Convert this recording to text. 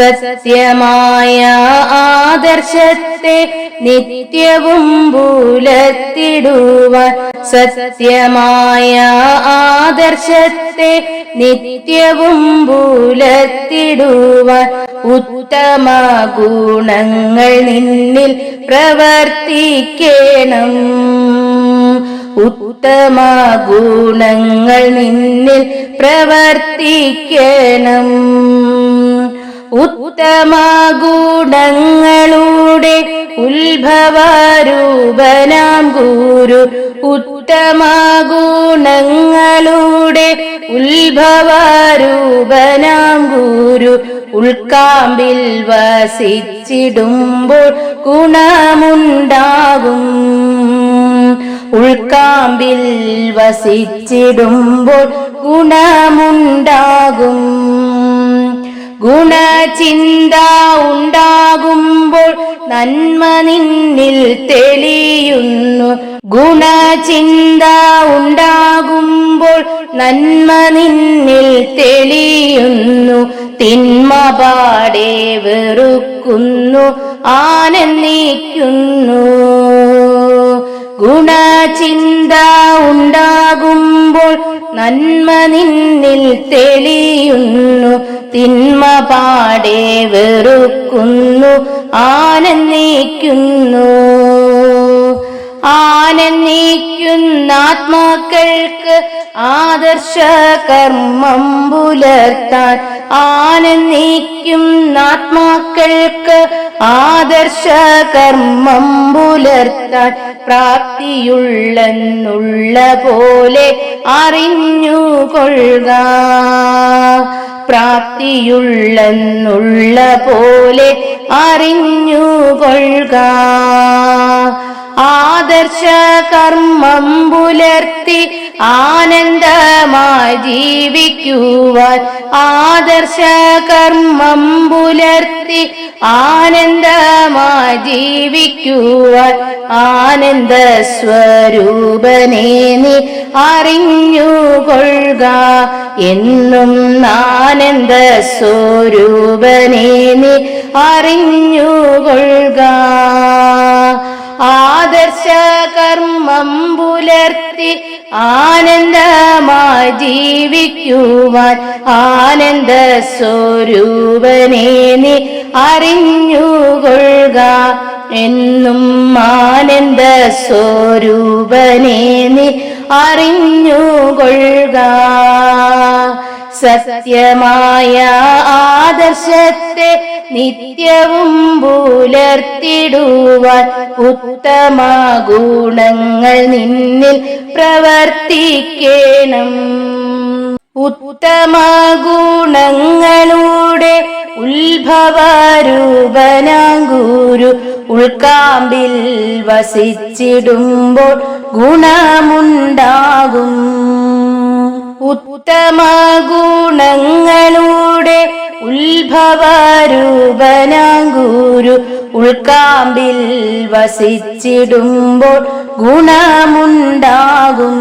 സത്യമായ ആദർശത്തെ നിത്യവും പുലർത്തിടുവാൻ സത്യമായ ആദർശത്തെ നിത്യവും പുലർത്തിടുവാൻ ഉത്തമ ഗുണങ്ങൾ നിന്നിൽ പ്രവർത്തിക്കണം. ഉത്തമ ഗുണങ്ങൾ നിന്നിൽ പ്രവർത്തിക്കണം. ഉത്തമ ഗുണങ്ങളുടെ ഉത്ഭവരൂപനാം ഗുരു. ഉത്തമ ഗുണങ്ങളുടെ ഉത്ഭവരൂപനാം ഗുരു. ഉൾക്കാമ്പിൽ വസിച്ചിടുമ്പോൾ ഗുണമുണ്ടാകും. ഉൾക്കാമ്പിൽ വസിച്ചിടുമ്പോൾ ഗുണമുണ്ടാകും. നന്മ നിന്നിൽ തെളിയുന്നു. ഗുണചിന്ത ഉണ്ടാകുമ്പോൾ നന്മ നിന്നിൽ തെളിയുന്നു. തിന്മ പാടെ വെറുക്കുന്നു ആനന്ദിക്കുന്നു. ഗുണചിന്ത ഉണ്ടാകുമ്പോൾ നന്മ നിന്നിൽ തെളിയുന്നു. തിന്മ പാടെ വെറുക്കുന്നു. ആനന്ദിക്കുന്നു. ആനന്ദിക്കുന്ന ആത്മാക്കൾക്ക് ആദർശ കർമ്മം പുലർത്താൻ ആനന്ദിക്കുന്ന ആത്മാക്കൾക്ക് ആദർശ കർമ്മം പുലർത്താൻ പ്രാപ്തിയുള്ളെന്നുള്ള പോലെ അറിഞ്ഞു അറിഞ്ഞുകൊള്ളുക. പ്രാപ്തിയുള്ളെന്നുള്ള പോലെ അറിഞ്ഞുകൊള്ളുക. ആദർശ കർമ്മം പുലർത്തി ആനന്ദമായി ജീവിക്കുവാൻ ആദർശ കർമ്മം പുലർത്തി ആനന്ദമായി ജീവിക്കുവാൻ ആനന്ദ സ്വരൂപനെ നീ അറിഞ്ഞുകൊള്ളുക. എന്നും ആനന്ദ സ്വരൂപനെ നീ അറിഞ്ഞുകൊള്ളുക. ആദർശ കർമ്മം പുലർത്തി ആനന്ദമായി ജീവിക്കുവാൻ ആനന്ദ സ്വരൂപനെ നീ അറിഞ്ഞുകൊള്ളുക. എന്നും ആനന്ദ സ്വരൂപനെ നീ അറിഞ്ഞുകൊള്ളുക. സത്യമായ ആദർശത്തെ നിത്യവും പുലർത്തിടുവാൻ ഉത്തമ ഗുണങ്ങൾ നിന്നിൽ പ്രവർത്തിക്കണം. ഉത്തമ ഗുണങ്ങളുടെ ഉത്ഭവരൂപനാങ്കൂരു ഉൾക്കാമ്പിൽ വസിച്ചിടുമ്പോൾ ഗുണമുണ്ടാകും. ഉത്തമ ഗുണങ്ങളുടെ ഉത്ഭവരൂപനാങ്കൂരു ഉൾക്കാമ്പിൽ വസിച്ചിടുമ്പോൾ ഗുണമുണ്ടാകും.